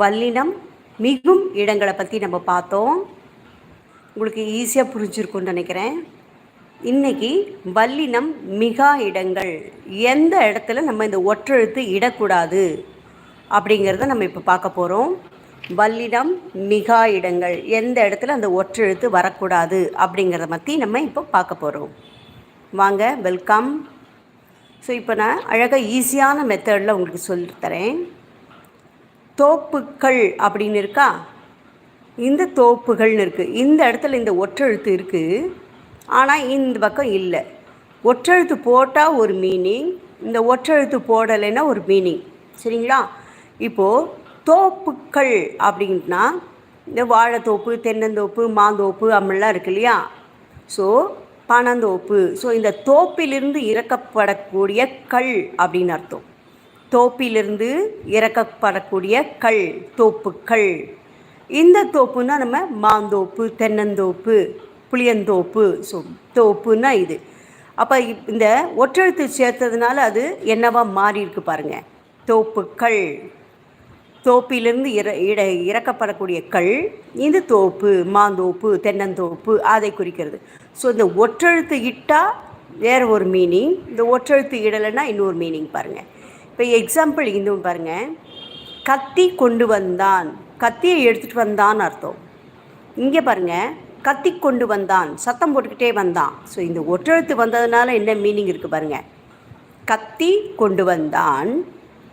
வல்லினம் மிகும் இடங்களை பற்றி நம்ம பார்த்தோம். உங்களுக்கு ஈஸியாக புரிஞ்சிருக்கும்னு நினைக்கிறேன். இன்றைக்கி வல்லினம் மிகா இடங்கள். எந்த இடத்துல நம்ம இந்த ஒற்றெழுத்து இடக்கூடாது அப்படிங்கிறத நம்ம இப்போ பார்க்க போகிறோம் வல்லினம் மிகா இடங்கள். எந்த இடத்துல அந்த ஒற்றெழுத்து வரக்கூடாது அப்படிங்கிறத பற்றி நம்ம இப்போ பார்க்க போகிறோம் வாங்க வெல்கம் ஸோ இப்போ நான் அழகாக ஈஸியான மெத்தடில் உங்களுக்கு சொல்லித்தரேன் தோப்புக்கள் அப்படின்னு இருக்கா? இந்த தோப்புகள்னு இருக்குது இந்த இடத்துல இந்த ஒற்றெழுத்து இருக்குது ஆனால் இந்த பக்கம் இல்லை. ஒற்றெழுத்து போட்டால் ஒரு மீனிங் இந்த ஒற்றெழுத்து போடலைன்னா ஒரு மீனிங் சரிங்களா? இப்போது தோப்புக்கள் அப்படின்னா இந்த வாழைத்தோப்பு தென்னந்தோப்பு மாந்தோப்பு அப்படிலாம் இருக்கு இல்லையா? ஸோ பனந்தோப்பு. ஸோ இந்த தோப்பிலிருந்து இறக்கப்படக்கூடிய கல் அப்படின்னு அர்த்தம். தோப்பிலிருந்து இறக்கப்படக்கூடிய கல் தோப்புக்கள். இந்த தோப்புன்னா நம்ம மாந்தோப்பு தென்னந்தோப்பு புளியந்தோப்பு ஸோ தோப்புன்னா இது. அப்போ இந்த ஒற்றெழுத்து சேர்த்ததுனால அது என்னவா மாறி இருக்கு பாருங்க. தோப்புக்கள். தோப்பிலிருந்து இற இட இறக்கப்படக்கூடிய கல் இது தோப்பு மாந்தோப்பு தென்னந்தோப்பு அதை குறிக்கிறது. ஸோ இந்த ஒற்றெழுத்து இட்டால் வேறு ஒரு மீனிங் இந்த ஒற்றெழுத்து இடலைன்னா இன்னொரு மீனிங் பாருங்கள் இப்போ எக்ஸாம்பிள் இன்னும் பாருங்கள் கத்தி கொண்டு வந்தான். கத்தியை எடுத்துகிட்டு வந்தான் அர்த்தம். இங்கே பாருங்கள் கத்தி கொண்டு வந்தான். சத்தம் போட்டுக்கிட்டே வந்தான். ஸோ இந்த ஒற்றெழுத்து வந்ததுனால என்ன மீனிங் இருக்குது பாருங்கள் கத்தி கொண்டு வந்தான்.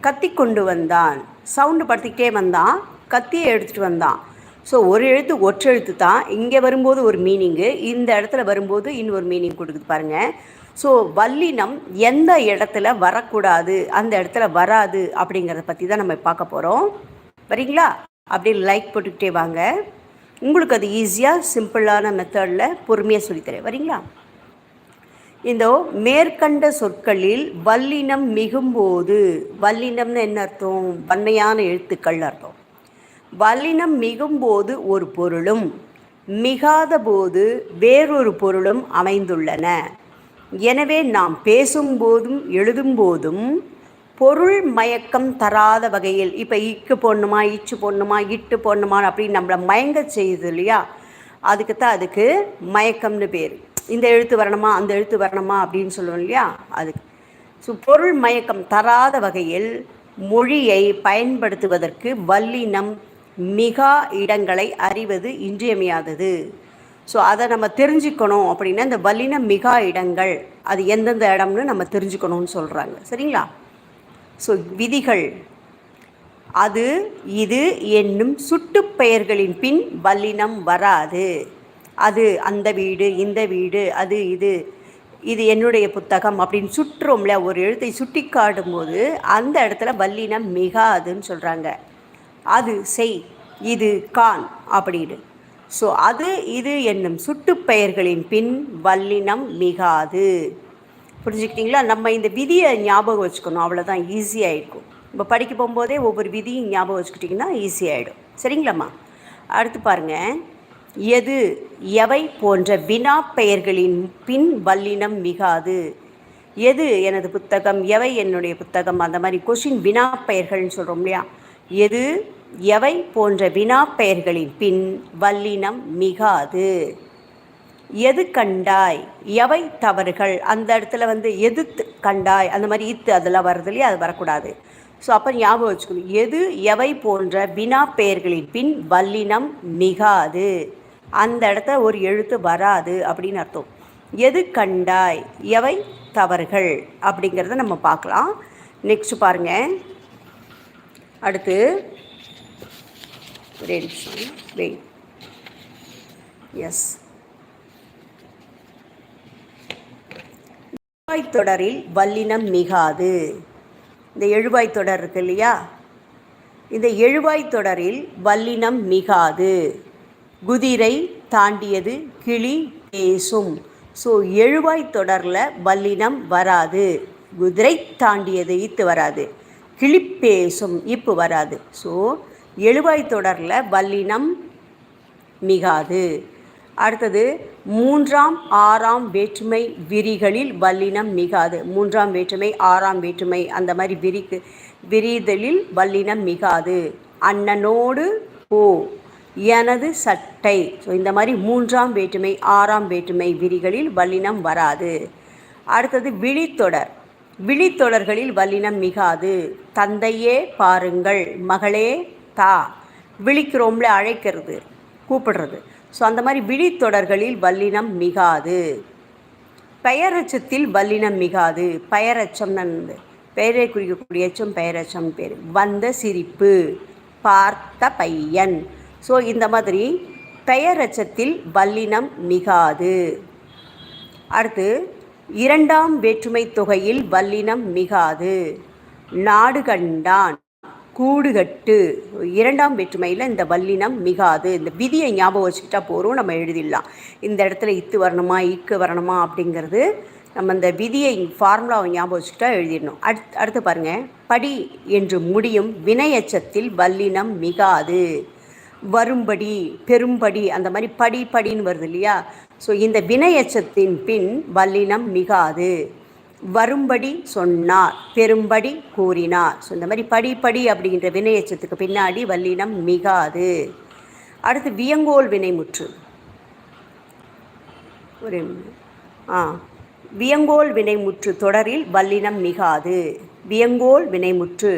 கத்தி கொண்டு வந்தான். சவுண்டு படுத்திக்கிட்டே வந்தான். கத்தியை எடுத்துகிட்டு வந்தான். ஸோ ஒரு எழுத்து ஒற்றெழுத்து தான். இங்கே வரும்போது ஒரு மீனிங்கு இந்த இடத்துல வரும்போது இன்னொரு மீனிங் கொடுக்குது பாருங்கள் ஸோ வல்லினம் எந்த இடத்துல வரக்கூடாது அந்த இடத்துல வராது அப்படிங்கிறத பற்றி தான் நம்ம பார்க்க போகிறோம் வரீங்களா? அப்படியே லைக் போட்டுக்கிட்டே வாங்க. உங்களுக்கு அது ஈஸியாக சிம்பிளான மெத்தடில் பொறுமையாக சொல்லித்தரேன். வரீங்களா? இந்த மேற்கண்ட சொற்களில் வல்லினம் மிகும்போது வல்லினம்னு என்ன அர்த்தம்? வன்மையான எழுத்துக்கள் அர்த்தம். வல்லினம் மிகும்போது ஒரு பொருளும் மிகாத போது வேறொரு பொருளும் அமைந்துள்ளன. எனவே நாம் பேசும்போதும் எழுதும்போதும் பொருள் மயக்கம் தராத வகையில் இப்போ இக்கு போடணுமா இச்சு போடணுமா இட்டு போடணுமா அப்படின்னு நம்மளை மயங்க செய்யுது இல்லையா? அதுக்கு தான் அதுக்கு மயக்கம்னு பேர். இந்த எழுத்து வரணுமா அந்த எழுத்து வரணுமா அப்படின்னு சொல்லுவோம் இல்லையா? அதுக்கு. ஸோ பொருள் மயக்கம் தராத வகையில் மொழியை பயன்படுத்துவதற்கு வல்லினம் மிகா இடங்களை அறிவது இன்றியமையாதது. ஸோ அதை நம்ம தெரிஞ்சுக்கணும் அப்படின்னா இந்த வல்லின மிகா இடங்கள் அது எந்தெந்த இடம்னு நம்ம தெரிஞ்சுக்கணும்னு சொல்கிறாங்க சரிங்களா? ஸோ விதிகள். அது இது என்னும் சுட்டு பெயர்களின் பின் வல்லினம் வராது. அது அந்த வீடு இந்த வீடு அது இது இது என்னுடைய புத்தகம் அப்படின்னு சுற்றுறோம்ல ஒரு எழுத்தை சுட்டி காட்டும்போது அந்த இடத்துல வல்லினம் மிகாதுன்னு சொல்கிறாங்க அது செய் இது கான் அப்படின்னு ஸோ அது இது என்னும் சுட்டுப்பெயர்களின் பின் வல்லினம் மிகாது. புரிஞ்சுக்கிட்டிங்களா? நம்ம இந்த விதியை ஞாபகம் வச்சுக்கணும். அவ்வளோதான் ஈஸியாகிருக்கும் இப்போ படிக்க போகும்போதே ஒவ்வொரு விதியும் ஞாபகம் வச்சுக்கிட்டிங்கன்னா ஈஸியாகிடும் சரிங்களாம்மா? அடுத்து பாருங்கள் எது எவை போன்ற வினா பெயர்களின் பின் வல்லினம் மிகாது? எது எனது புத்தகம்? எவை என்னுடைய புத்தகம்? அந்த மாதிரி கொஷின் வினா பெயர்கள்னு சொல்கிறோம் இல்லையா? எது எவை போன்ற வினா பெயர்களின் பின் வல்லினம் மிகாது? எது கண்டாய்? எவை தவறுகள்? அந்த இடத்துல வந்து எது கண்டாய்? அந்த மாதிரி இத்து அதெல்லாம் வருது இல்லையா? அது வரக்கூடாது. ஸோ அப்போ ஞாபகம் வச்சுக்கணும். எது எவை போன்ற வினா பெயர்களின் பின் வல்லினம் மிகாது? அந்த இடத்த ஒரு எழுத்து வராது அப்படின்னு அர்த்தம். எது கண்டாய்? எவை தவறுகள்? அப்படிங்கிறத நம்ம பார்க்கலாம். நெக்ஸ்ட் பாருங்க. அடுத்து ஒரே நிமிஷம் வெயிட் எஸ் எழுவாய் தொடரில் வல்லினம் மிகாது. இந்த எழுவாய் தொடர் இருக்கு இல்லையா? இந்த எழுவாய் தொடரில் வல்லினம் மிகாது. குதிரை தாண்டியது கிளி பேசும். ஸோ எழுவாய் தொடரில் வல்லினம் வராது. குதிரை தாண்டியது இத்து வராது. கிளி பேசும் இப்பு வராது. ஸோ எழுவாய் தொடரில் வல்லினம் மிகாது. அடுத்தது மூன்றாம் ஆறாம் வேற்றுமை விரிகளில் வல்லினம் மிகாது. மூன்றாம் வேற்றுமை ஆறாம் வேற்றுமை அந்த மாதிரி விரிக்கு விரிதலில் வல்லினம் மிகாது. அண்ணனோடு போ எனது சட்டை. ஸோ இந்த மாதிரி மூன்றாம் வேற்றுமை ஆறாம் வேற்றுமை விரிகளில் வல்லினம் வராது. அடுத்தது விழித்தொடர். விழித்தொடர்களில் வல்லினம் மிகாது. தந்தையே பாருங்கள் மகளே தா விழிக்கிறோம்ல அழைக்கிறது கூப்பிடுறது. ஸோ அந்த மாதிரி விழித்தொடர்களில் வல்லினம் மிகாது. பெயரச்சத்தில் வல்லினம் மிகாது. பெயரச்சம்னு பெயரை குறிக்கக்கூடிய எச்சம் பெயரச்சம் பேர். வந்த சிரிப்பு பார்த்த பையன். ஸோ இந்த மாதிரி பெயரச்சத்தில் வல்லினம் மிகாது. அடுத்து இரண்டாம் வேற்றுமை தொகையில் வல்லினம் மிகாது. நாடு கண்டான். கூடுகட்டு. இரண்டாம் வேற்றுமையில் இந்த வல்லினம் மிகாது. இந்த விதியை ஞாபகம் வச்சுக்கிட்டா போகிறோம் நம்ம எழுதிடலாம். இந்த இடத்துல இத்து வரணுமா இக்கு வரணுமா அப்படிங்கிறது நம்ம இந்த விதியை ஃபார்முலாவை ஞாபகம் வச்சுக்கிட்டா எழுதிடணும். அடுத் அடுத்து பாருங்கள் படி என்று முடியும் வினையச்சத்தில் வல்லினம் மிகாது. வரும்படி பெரும்படி அந்த மாதிரி படி படின்னு வருது இல்லையா? ஸோ இந்த வினையச்சத்தின் பின் வல்லினம் மிகாது. வரும்படி சொன்னார் பெரும்படி கூறினார். ஸோ இந்த மாதிரி படி படி அப்படிங்கிற வினையச்சத்துக்கு பின்னாடி வல்லினம் மிகாது. அடுத்து வியங்கோல் வினைமுற்று. ஒரு ஆ வியங்கோல் வினைமுற்று தொடரில் வல்லினம் மிகாது. வியங்கோல் வினைமுற்று.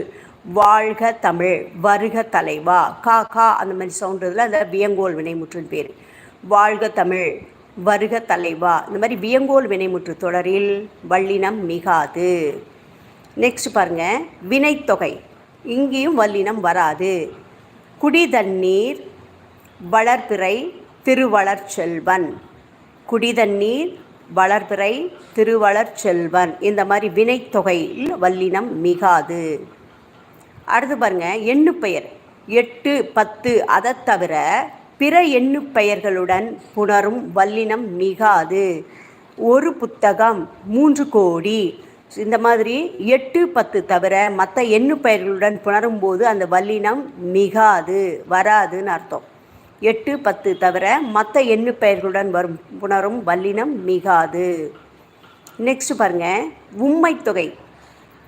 வாழ்க தமிழ் வருக தலைவா. கா கா அந்த மாதிரி சவுண்டதில் அந்த வியங்கோல் வினைமுற்றுன்னு பேர். வாழ்க தமிழ் வருக தலைவா. இந்த மாதிரி வியங்கோல் வினைமுற்று தொடரில் வல்லினம் மிகாது. நெக்ஸ்ட் பாருங்கள் வினைத்தொகை. இங்கேயும் வல்லினம் வராது. குடிதண்ணீர் வளர்பிறை திருவளர் செல்வன். குடிதண்ணீர் வளர்பிறை திருவளர் செல்வன். இந்த மாதிரி வினைத்தொகையில் வல்லினம் மிகாது. அடுத்து பாருங்கள் எண்ணு பெயர். எட்டு பத்து அதை தவிர பிற எண்ணு பெயர்களுடன் புணரும் வல்லினம் மிகாது. ஒரு புத்தகம் மூன்று கோடி. இந்த மாதிரி எட்டு பத்து தவிர மற்ற எண்ணு பெயர்களுடன் புணரும் போது அந்த வல்லினம் மிகாது வராதுன்னு அர்த்தம். எட்டு பத்து தவிர மற்ற எண்ணு பெயர்களுடன் வரும் புணரும் வல்லினம் மிகாது. நெக்ஸ்ட் பாருங்க. உம்மைத்தொகை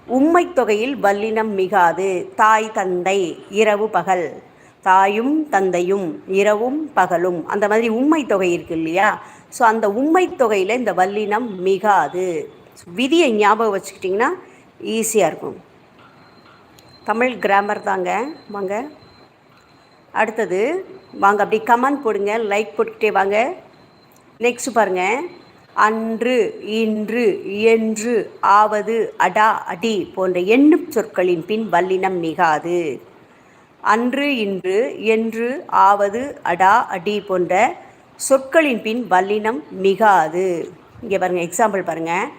தொகை. தொகையில் வல்லினம் மிகாது. தாய் தந்தை இரவு பகல். தாயும் தந்தையும் இரவும் பகலும். அந்த மாதிரி உண்மை தொகை இருக்கு இல்லையா? ஸோ அந்த உண்மை தொகையில் இந்த வல்லினம் மிகாது. விதியை ஞாபகம் வச்சுக்கிட்டிங்கன்னா ஈஸியாக இருக்கும். தமிழ் கிராமர் தாங்க. வாங்க. அடுத்தது வாங்க அப்படி கமெண்ட் போடுங்க லைக் போட்டுக்கிட்டே வாங்க. நெக்ஸ்ட் பாருங்கள் அன்று இன்று என்று ஆவது அடா அடி போன்ற எண்ணும் சொற்களின் பின் வல்லினம் மிகாது. அன்று இன்று என்று ஆவது அடா அடி போன்ற சொற்களின் பின் வல்லினம் மிகாது. இங்கே பாருங்கள் எக்ஸாம்பிள் பாருங்கள்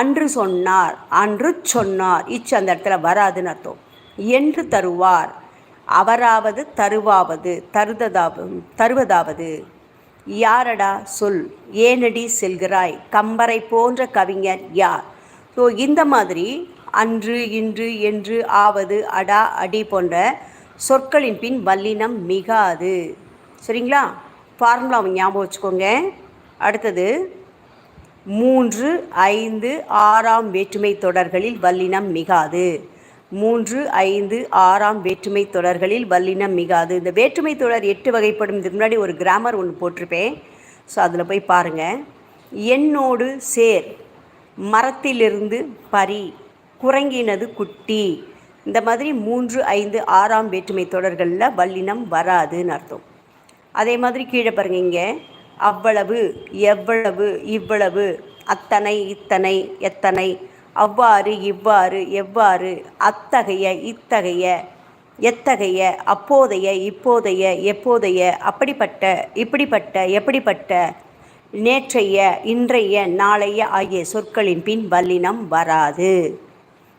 அன்று சொன்னார் அன்று சொன்னார். இச்சு அந்த இடத்துல வராதுன்னு அர்த்தம். என்று தருவார் அவராவது தருவாவது தருததாவது தருவதாவது. யாரடா சொல் ஏனடி செல்கிறாய் கம்பரை போன்ற கவிஞர் யார்? ஸோ இந்த மாதிரி அன்று இன்று என்று ஆவது அடா அடி போன்ற சொற்களின் பின் வல்லினம் மிகாது. சரிங்களா? ஃபார்முலாவை ஞாபகம் வச்சுக்கோங்க. அடுத்தது மூன்று ஐந்து ஆறாம் வேற்றுமை தொடர்களில் வல்லினம் மிகாது. மூன்று ஐந்து ஆறாம் வேற்றுமை தொடர்களில் வல்லினம் மிகாது. இந்த வேற்றுமை தொடர் எட்டு வகைப்படும். இதுக்கு முன்னாடி ஒரு கிராமர் ஒன்று போட்டிருப்பேன். ஸோ அதில் போய் பாருங்கள் என்னோடு சேர் மரத்திலிருந்து பரி குரங்கினது குட்டி. இந்த மாதிரி மூன்று ஐந்து ஆறாம் வேற்றுமை தொடர்களில் வல்லினம் வராதுன்னு அர்த்தம். அதே மாதிரி கீழே பாருங்க இங்கே அவ்வளவு எவ்வளவு இவ்வளவு அத்தனை இத்தனை எத்தனை அவ்வாறு இவ்வாறு எவ்வாறு அத்தகைய இத்தகைய எத்தகைய அப்போதைய இப்போதைய எப்போதைய அப்படிப்பட்ட இப்படிப்பட்ட எப்படிப்பட்ட நேற்றைய இன்றைய நாளைய ஆகிய சொற்களின் பின் வல்லினம் வராது.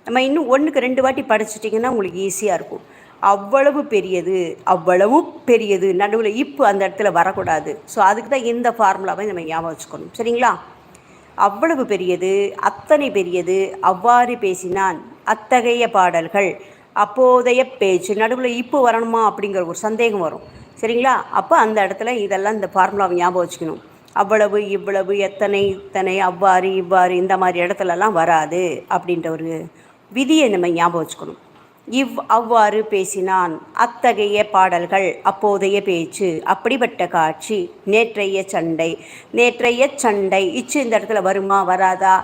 நம்ம இன்னும் ஒன்றுக்கு ரெண்டு வாட்டி படிச்சிட்டிங்கன்னா உங்களுக்கு ஈஸியாக இருக்கும். அவ்வளவு பெரியது அவ்வளவு பெரியது. நடுவில் இப்போ அந்த இடத்துல வரக்கூடாது. ஸோ அதுக்கு தான் இந்த ஃபார்முலாவை நம்ம ஞாபகம் வச்சுக்கணும். சரிங்களா? அவ்வளவு பெரியது அத்தனை பெரியது. அவ்வாறு பேசினான் அத்தகைய பாடல்கள் அப்போதைய பேச்சு நடுவில் இப்போ வரணுமா அப்படிங்கிற ஒரு சந்தேகம் வரும். சரிங்களா? அப்போ அந்த இடத்துல இதெல்லாம் இந்த ஃபார்முலாவை ஞாபகம் வச்சுக்கணும். அவ்வளவு இவ்வளவு எத்தனை இத்தனை அவ்வாறு இவ்வாறு இந்த மாதிரி இடத்துலலாம் வராது அப்படின்ற ஒரு விதியை நம்ம ஞாபகம் வச்சுக்கணும். இவ் அவ்வாறு பேசினான். அத்தகைய பாடல்கள் அப்போதைய பேச்சு அப்படிப்பட்ட காட்சி நேற்றைய சண்டை. நேற்றைய சண்டை இச்சு இந்த இடத்துல வருமா வராதா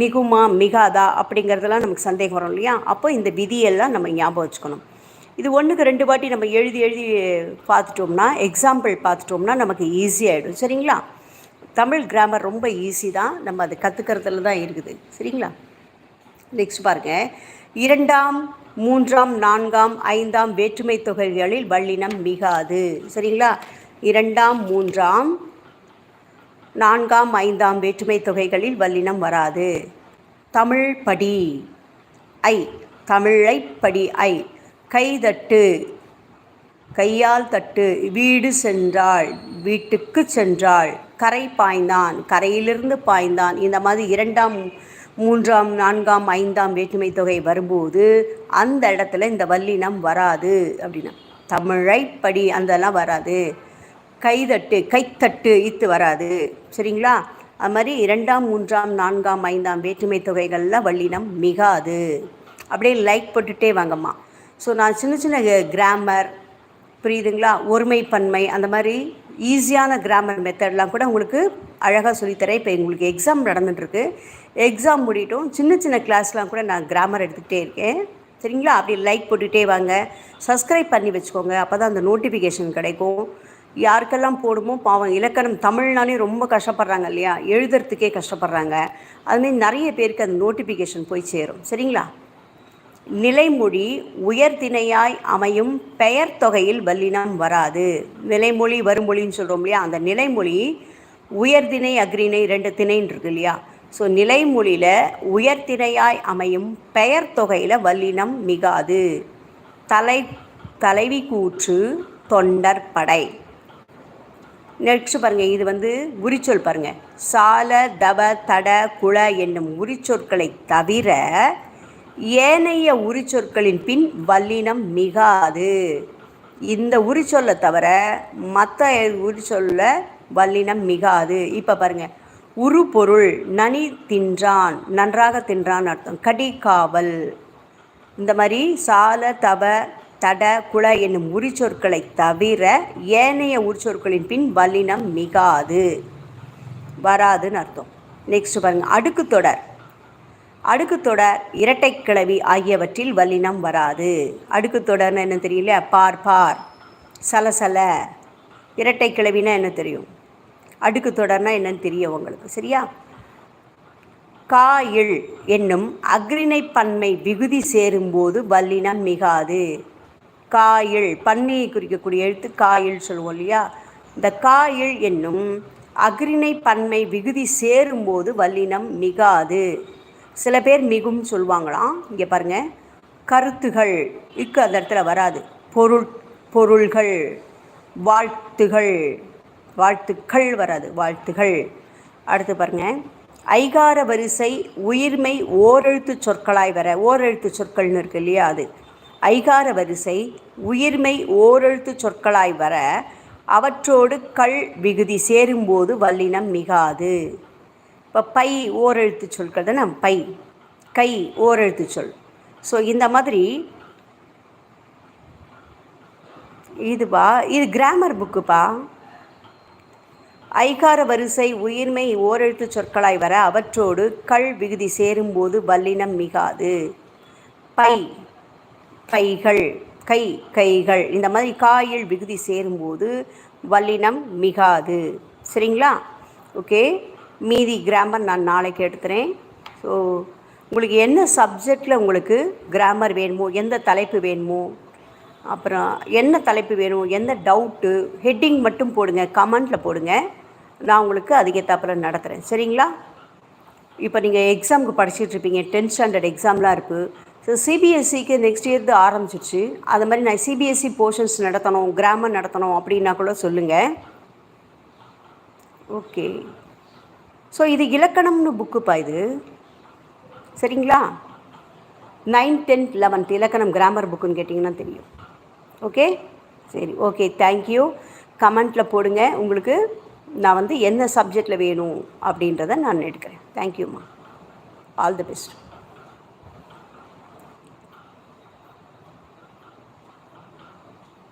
மிகுமா மிகாதா அப்படிங்கிறதெல்லாம் நமக்கு சந்தேகம் வரும் இல்லையா? அப்போ இந்த விதியெல்லாம் நம்ம ஞாபகம் வச்சுக்கணும். இது ஒன்றுக்கு ரெண்டு வாட்டி நம்ம எழுதி எழுதி பார்த்துட்டோம்னா எக்ஸாம்பிள் பார்த்துட்டோம்னா நமக்கு ஈஸியாகிடும் சரிங்களா? தமிழ் கிராமர் ரொம்ப ஈஸி தான். நம்ம அதை கற்றுக்கிறதுல தான் இருக்குது. சரிங்களா? நெக்ஸ்ட் பாருங்கள் இரண்டாம் மூன்றாம் நான்காம் ஐந்தாம் வேற்றுமை தொகைகளில் வல்லினம் மிகாது. சரிங்களா? இரண்டாம் மூன்றாம் நான்காம் ஐந்தாம் வேற்றுமை தொகைகளில் வல்லினம் வராது. தமிழ் படி ஐ தமிழை படி ஐ கைதட்டு கையால் தட்டு வீடு சென்றாள் வீட்டுக்கு சென்றாள் கரை பாய்ந்தான் கரையிலிருந்து பாய்ந்தான் இந்த மாதிரி இரண்டாம் மூன்றாம் நான்காம் ஐந்தாம் வேற்றுமை தொகை வரும்போது அந்த இடத்துல இந்த வல்லினம் வராது அப்படின்னா. தமிழை படி அதெல்லாம் வராது. கைதட்டு கைத்தட்டு இத்து வராது. சரிங்களா? அது மாதிரி இரண்டாம் மூன்றாம் நான்காம் ஐந்தாம் வேற்றுமை தொகைகளில் வல்லினம் மிகாது. அப்படியே லைக் போட்டுகிட்டே வாங்கம்மா. ஸோ நான் சின்ன சின்ன கிராமர் புரியுதுங்களா? ஒருமைப்பன்மை அந்த மாதிரி ஈஸியான கிராமர் மெத்தட்லாம் கூட உங்களுக்கு அழகாக சொல்லித்தரேன். இப்போ எங்களுக்கு எக்ஸாம் நடந்துட்டுருக்கு. எக்ஸாம் முடியட்டும். சின்ன சின்ன கிளாஸ்லாம் கூட நான் கிராமர் எடுத்துக்கிட்டே இருக்கேன். சரிங்களா? அப்படி லைக் போட்டுகிட்டே வாங்க. சப்ஸ்கிரைப் பண்ணி வச்சுக்கோங்க. அப்போ தான் அந்த நோட்டிஃபிகேஷன் கிடைக்கும். யாருக்கெல்லாம் போடுமோ பாவம் இலக்கணம் தமிழ்னாலே ரொம்ப கஷ்டப்படுறாங்க இல்லையா? எழுதுறதுக்கே கஷ்டப்படுறாங்க. அதுமாரி நிறைய பேருக்கு அந்த நோட்டிஃபிகேஷன் போய் சேரும். சரிங்களா? நிலைமொழி உயர்திணையாய் அமையும் பெயர் தொகையில் வல்லினம் வராது. நிலைமொழி வருமொழின்னு சொல்கிறோம் இல்லையா? அந்த நிலைமொழி உயர்திணை அக்ரிணை ரெண்டு திணைன்னு இருக்கு இல்லையா? ஸோ நிலைமொழியில் உயர்திணையாய் அமையும் பெயர் தொகையில் வல்லினம் மிகாது. தலை தலைவி கூற்று தொண்டர் படை. நெக்ஸ்ட் பாருங்கள் இது வந்து உரிச்சொல் பாருங்கள் சால தவ தட குள என்னும் உரிச்சொற்களை தவிர ஏனைய உரிச்சொற்களின் பின் வல்லினம் மிகாது. இந்த உரிச்சொல்லை தவிர மற்ற உரிச்சொல்ல வல்லினம் மிகாது. இப்போ பாருங்கள் உரு பொருள் நனி தின்றான் நன்றாக தின்றான் அர்த்தம். கடிகாவல். இந்த மாதிரி சால தவ தட குல என்னும் உரிச்சொற்களை தவிர ஏனைய உரிச்சொற்களின் பின் வல்லினம் மிகாது. வராதுன்னு அர்த்தம். நெக்ஸ்ட் பாருங்கள் அடுக்கு தொடர். அடுக்கு தொடர் இரட்டை ஆகியவற்றில் வல்லினம் வராது. அடுக்கு தொடர்னு என்ன தெரியல பார் பார். சலசல சல. கிளவினா என்ன தெரியும்? அடுக்கு தொடர்னா என்னன்னு தெரியும் உங்களுக்கு. சரியா? காயில் என்னும் அக்ரிணை பன்மை விகுதி சேரும்போது வல்லினம் மிகாது. காயில் பன்மையை குறிக்கக்கூடிய எழுத்து காயில் சொல்லுவோம் இல்லையா? இந்த காயில் என்னும் அக்ரிணை பன்மை விகுதி சேரும்போது வல்லினம் மிகாது. சில பேர் மிகும் சொல்லுவாங்களாம். இங்கே பாருங்கள் கருத்துகள் இக்கு அந்த இடத்துல வராது. பொருள் பொருள்கள் வாழ்த்துகள் வாழ்த்துக்கள் வராது. வாழ்த்துகள். அடுத்து பாருங்கள் ஐகார வரிசை உயிர்மை ஓரெழுத்து சொற்களாய் வர ஓரெழுத்து சொற்கள்னு இருக்கு இல்லையா அது? ஐகார வரிசை உயிர்மை ஓரெழுத்து சொற்களாய் வர அவற்றோடு கல் விகுதி சேரும்போது வல்லினம் மிகாது. இப்போ பை ஓரெழுத்து சொற்கள் தானே? பை. கை ஓரெழுத்து சொல். ஸோ இந்த மாதிரி இதுப்பா இது கிராமர் புக்குப்பா ஐகார வரிசை உயிர்மை ஓரெழுத்து சொற்களாய் வர அவற்றோடு கள் விகுதி சேரும்போது வல்லினம் மிகாது. பை. பைகள் கை கைகள். இந்த மாதிரி காயில் விகுதி சேரும்போது வல்லினம் மிகாது. சரிங்களா? ஓகே? மீதி கிராமர் நான் நாளைக்கு எடுத்துகிறேன் ஸோ உங்களுக்கு என்ன சப்ஜெக்டில் உங்களுக்கு கிராமர் வேணுமோ எந்த தலைப்பு வேணுமோ அப்புறம் என்ன தலைப்பு வேணும் எந்த டவுட்டு ஹெட்டிங் மட்டும் போடுங்க கமெண்ட்டில் போடுங்க. நான் உங்களுக்கு அதுக்கேற்றாப்புல நடத்துகிறேன் சரிங்களா? இப்போ நீங்கள் எக்ஸாமுக்கு படிச்சுட்ருப்பீங்க டென்த் ஸ்டாண்டர்ட் எக்ஸாம்லாம் இருக்குது ஸோ சிபிஎஸ்சிக்கு நெக்ஸ்ட் இயர் ஆரம்பிச்சிருச்சு. அது மாதிரி நான் சிபிஎஸ்சி போர்ஷன்ஸ் நடத்தணும் கிராமர் நடத்தணும் அப்படின்னா கூட சொல்லுங்கள் ஓகே ஸோ இது இலக்கணம்னு புக்குப்பா இது? சரிங்களா? நைன் டென்த் லெவன்த் இலக்கணம் கிராமர் புக்குன்னு கேட்டிங்கன்னா தெரியும். ஓகே சரி ஓகே தேங்க்யூ கமெண்ட்டில் போடுங்க. உங்களுக்கு நான் வந்து என்ன சப்ஜெக்டில் வேணும் அப்படின்றத நான் எடுக்கிறேன். தேங்க்யூம்மா ஆல் தி பெஸ்ட்